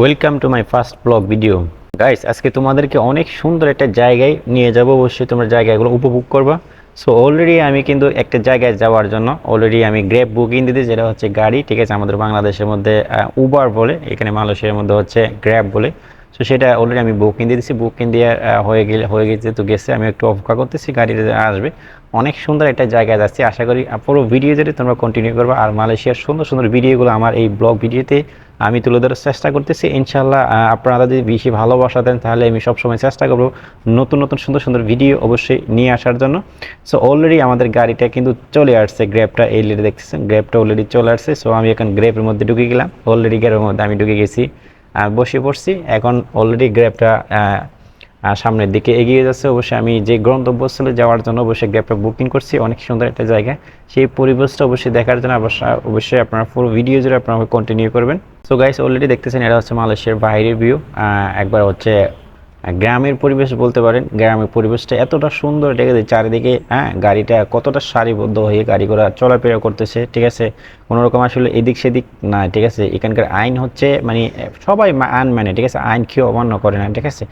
Welcome to my first blog video guys আজকে তোমাদেরকে অনেক সুন্দর একটা জায়গায় নিয়ে যাব। অবশ্যই তোমরা জায়গাগুলো উপভোগ করবা। সো অলরেডি আমি কিন্তু একটা জায়গায় যাওয়ার জন্য অলরেডি আমি গ্র্যাব বুকিং দিতে যেটা হচ্ছে গাড়ি, ঠিক আছে? আমাদের বাংলাদেশের মধ্যে উবার বলে, এখানে মালয়েশিয়ার মধ্যে হচ্ছে গ্র্যাব বলে। সো সেটা অলরেডি আমি বুকিং দিয়ে দিচ্ছি বুকিং দিয়ে হয়ে গেলে, হয়ে গেছে তো গেছে, আমি একটু অপেক্ষা করতেছি গাড়িতে আসবে। অনেক সুন্দর একটা জায়গায় যাচ্ছি। আশা করি পুরো ভিডিও যদি তোমরা কন্টিনিউ করবে। আর মালয়েশিয়ার সুন্দর সুন্দর ভিডিওগুলো আমার এই ব্লগ ভিডিওতে আমি তুলে ধরার চেষ্টা করতেছি। ইনশাল্লাহ আপনারা যদি বেশি ভালোবাসা দেন, তাহলে আমি সবসময় চেষ্টা করব নতুন নতুন, সুন্দর সুন্দর ভিডিও অবশ্যই নিয়ে আসার জন্য। সো অলরেডি আমাদের গাড়িটা কিন্তু চলে আসছে গ্র্যাপটা এই লিডে দেখতেছেন গ্র্যাবটা অলরেডি চলে আসছে। সো আমি এখন গ্র্যাপের মধ্যে ঢুকে গেলাম অলরেডি গ্র্যাবের মধ্যে আমি ঢুকে গেছি বসে পড়ছি। এখন অলরেডি গ্র্যাবটা আর সামনের দিকে এগিয়ে যাচ্ছে। অবশ্যই আমি যে গন্তব্যস্থলে যাওয়ার জন্য অবশ্যই গ্যাপটা বুকিং করছি। অনেক সুন্দর একটা জায়গা। সেই পরিবেশটা অবশ্যই দেখার জন্য অবশ্যই অবশ্যই আপনারা পুরো ভিডিও জুড়ে আপনারা কন্টিনিউ করবেন। সো গাইস অলরেডি দেখতেছেন এটা হচ্ছে মালয়েশিয়ার বাইরের ভিউ একবার হচ্ছে গ্রামের পরিবেশ বলতে পারেন। গ্রামের পরিবেশটা এতটা সুন্দর আছে? চারিদিকে হ্যাঁ গাড়িটা কতটা সারিবদ্ধ হয়ে গাড়ি ঘোড়া চলাফেরা করতেছে, ঠিক আছে? কোনোরকম আসলে এদিক সেদিক না ঠিক আছে? এখানকার আইন হচ্ছে মানে সবাই আইন মানে ঠিক আছে? আইন কেউ অমান্য করে না, ঠিক আছে?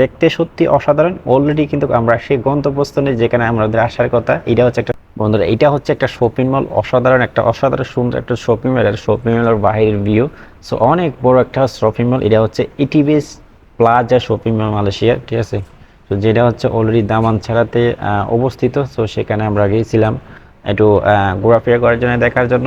দেখতে সত্যি অসাধারণ। অলরেডি কিন্তু আমরা সেই গন্তব্যস্থলে যেখানে আমাদের আসার কথা, এটা হচ্ছে একটা বন্ধুরা, এটা হচ্ছে একটা শপিং মল অসাধারণ একটা অসাধারণ সুন্দর একটা শপিং মল আর শপিং মলের বাইরের ভিউ সো অনেক বড় একটা শপিং মল এটা হচ্ছে ETVS plaza shopping mall Malaysia ঠিক আছে? তো যেটা হচ্ছে অলরেডি দামান ছাড়াতে অবস্থিত। সো সেখানে আমরা গিয়েছিলাম একটু ঘোরাফেরা করার জন্য, দেখার জন্য।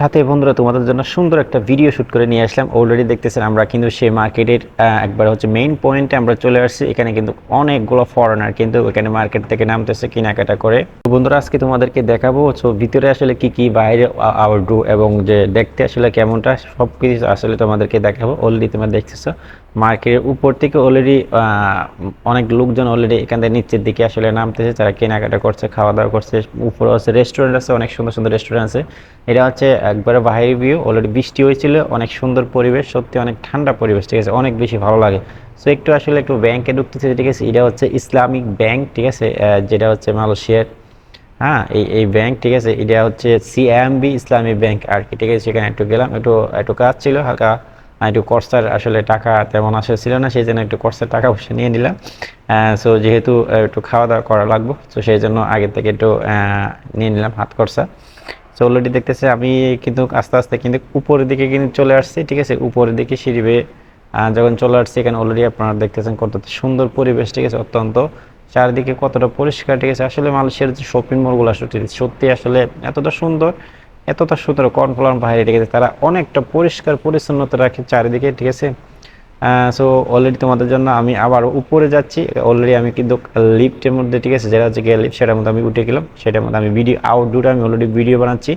সাথে বন্ধুরা, তোমাদের জন্য সুন্দর একটা ভিডিও শুট করে নিয়ে আসলাম। অলরেডি দেখতেছেন আমরা কিন্তু সেই মার্কেটের একবার হচ্ছে মেইন পয়েন্টে আমরা চলে আসছি। এখানে কিন্তু অনেকগুলো ফরেনার কিন্তু এখানে মার্কেট থেকে নামতেছে কেনাকাটা করে। বন্ধুরা, আজকে তোমাদেরকে দেখাবো সো ভিতরে আসলে কি কি বাইরে আউটডোর এবং যে দেখতে আসলে কেমনটা সব কিছু আসলে তোমাদেরকে দেখাবো। অলরেডি তোমরা দেখতেছো মার্কেটের উপর থেকে অলরেডি অনেক লোকজন অলরেডি এখান থেকে নিচের দিকে আসলে নামতেছে। তারা কেনাকাটা করছে খাওয়া দাওয়া করছে, উপরে আছে রেস্টুরেন্ট আছে, অনেক সুন্দর সুন্দর রেস্টুরেন্ট আছে। এটা হচ্ছে একবারে বাহির ভিউ অলরেডি বৃষ্টি হয়েছিল, অনেক সুন্দর পরিবেশ, সত্যি অনেক ঠান্ডা পরিবেশ, ঠিক আছে? অনেক বেশি ভালো লাগে। সো একটু আসলে একটু ব্যাংকে ঢুকতেছে, ঠিক আছে? এটা হচ্ছে ইসলামিক ব্যাংক ঠিক আছে? যেটা হচ্ছে মালয়েশিয়ার হ্যাঁ? এই এই ব্যাংক ঠিক আছে? এটা হচ্ছে সিএমবি ইসলামী ব্যাংক আর কি, ঠিক আছে? সেখানে একটু গেলাম, একটু একটু কাজ ছিল, হালকা একটু কর্সার আসলে টাকা তেমন আসলে ছিল না, সেই জন্য একটু কর্সার টাকা পয়সা নিয়ে নিলাম। সো যেহেতু একটু খাওয়া দাওয়া করা লাগবো, তো সেই জন্য আগে থেকে একটু নিয়ে নিলাম হাত খরচা। সো অলরেডি দেখতেছে আমি কিন্তু আস্তে আস্তে কিন্তু উপরের দিকে কিন্তু চলে আসছি, ঠিক আছে? উপরের দিকে সিঁড়ি বেয়ে যখন চলে আসছি, এখানে অলরেডি আপনারা দেখতেছেন কত সুন্দর পরিবেশ, ঠিক আছে? অত্যন্ত। চারিদিকে কতটা পরিষ্কার, ঠিক আছে? আসলে মালয়েশিয়ার যে শপিং মলগুলো সত্যি সত্যি আসলে এতটা সুন্দর এতটা সুন্দর কর্নফ্লাওয়ার বাইরে, ঠিক আছে? তারা অনেকটা পরিষ্কার পরিচ্ছন্নতা রাখে চারিদিকে, ঠিক আছে? সো অলরেডি তোমাদের জন্য আমি আবার উপরে যাচ্ছি। অলরেডি আমি কিন্তু লিফটের মধ্যে, ঠিক আছে? যেটা হচ্ছে গিয়ে লিফট সেটার মধ্যে আমি উঠে গেলাম। সেটার মধ্যে আমি ভিডিও আউটডোর আমি অলরেডি ভিডিও বানাচ্ছি।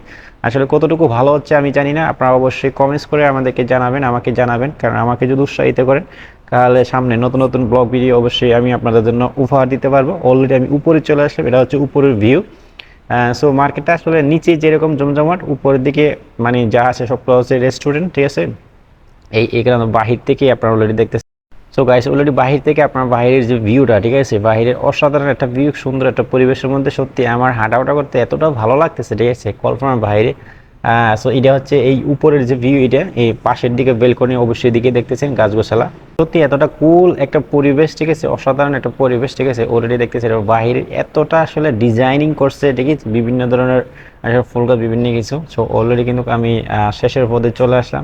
আসলে কতটুকু ভালো হচ্ছে আমি জানি না। আপনারা অবশ্যই কমেন্টস করে আমাদেরকে জানাবেন, আমাকে জানাবেন। কারণ আমাকে যদি উৎসাহিত করেন, তাহলে সামনে নতুন নতুন ব্লগ ভিডিও অবশ্যই আমি আপনাদের জন্য উপহার দিতে পারব। অলরেডি আমি উপরে চলে আসলাম, এটা হচ্ছে উপরের ভিউ সো মার্কেটটা আসলে নিচে যেরকম জমজমাট, উপরের দিকে মানে যা আছে সবগুলো হচ্ছে রেস্টুরেন্ট ঠিক আছে? এই এখানে বাহির থেকে আপনারা অলরেডি দেখতেছেন। সো গাইস অলরেডি বাহির থেকে আপনার বাহিরের যে ভিউটা ঠিক আছে? বাহিরের অসাধারণ একটা ভিউ সুন্দর একটা পরিবেশের মধ্যে সত্যি আমার হাঁটাওটা করতে এতটা ভালো লাগতেছে, ঠিক আছে? কল্পনার বাইরে। সো এটা হচ্ছে এই উপরের যে ভিউ এটা, এই পাশের দিকে বেলকনি অবশ্যই দিকে দেখতেছেন গাছগোছালা। সত্যি এতটা কুল একটা পরিবেশ, ঠিক আছে? অসাধারণ একটা পরিবেশ, ঠিক আছে? অলরেডি দেখতেছে এটা বাইরে এতটা আসলে ডিজাইনিং করছে, ঠিক আছে? বিভিন্ন ধরনের ফুল গাছ, বিভিন্ন কিছু। সো অলরেডি কিন্তু আমি শেষের পদে চলে আসলাম।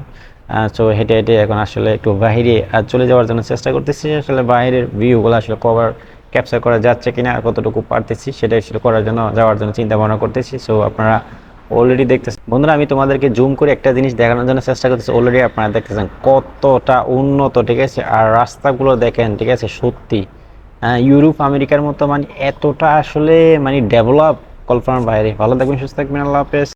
সো হেঁটে হেঁটে এখন আসলে একটু আহ, চলে যাওয়ার জন্য চেষ্টা করতেছি আসলে বাইরের ভিউগুলো আসলে কভার ক্যাপচার করা যাচ্ছে কিনা আর কতটুকু পারতেছি সেটা আসলে করার জন্য যাওয়ার জন্য চিন্তা ভাবনা করতেছি। সো আপনারা অলরেডি দেখতেছেন। বন্ধুরা আমি তোমাদেরকে জুম করে একটা জিনিস দেখানোর জন্য চেষ্টা করতেছি। অলরেডি আপনারা দেখতেছেন কতটা উন্নত ঠিক আছে? আর রাস্তাগুলো দেখেন ঠিক আছে? সত্যি। ইউরোপ আমেরিকার মতো মানে এতটা আসলে মানে ডেভেলপ কল্পনার বাইরে। ভালো থাকবেন সুস্থ থাকবেন। আল্লাহ হাফেজ।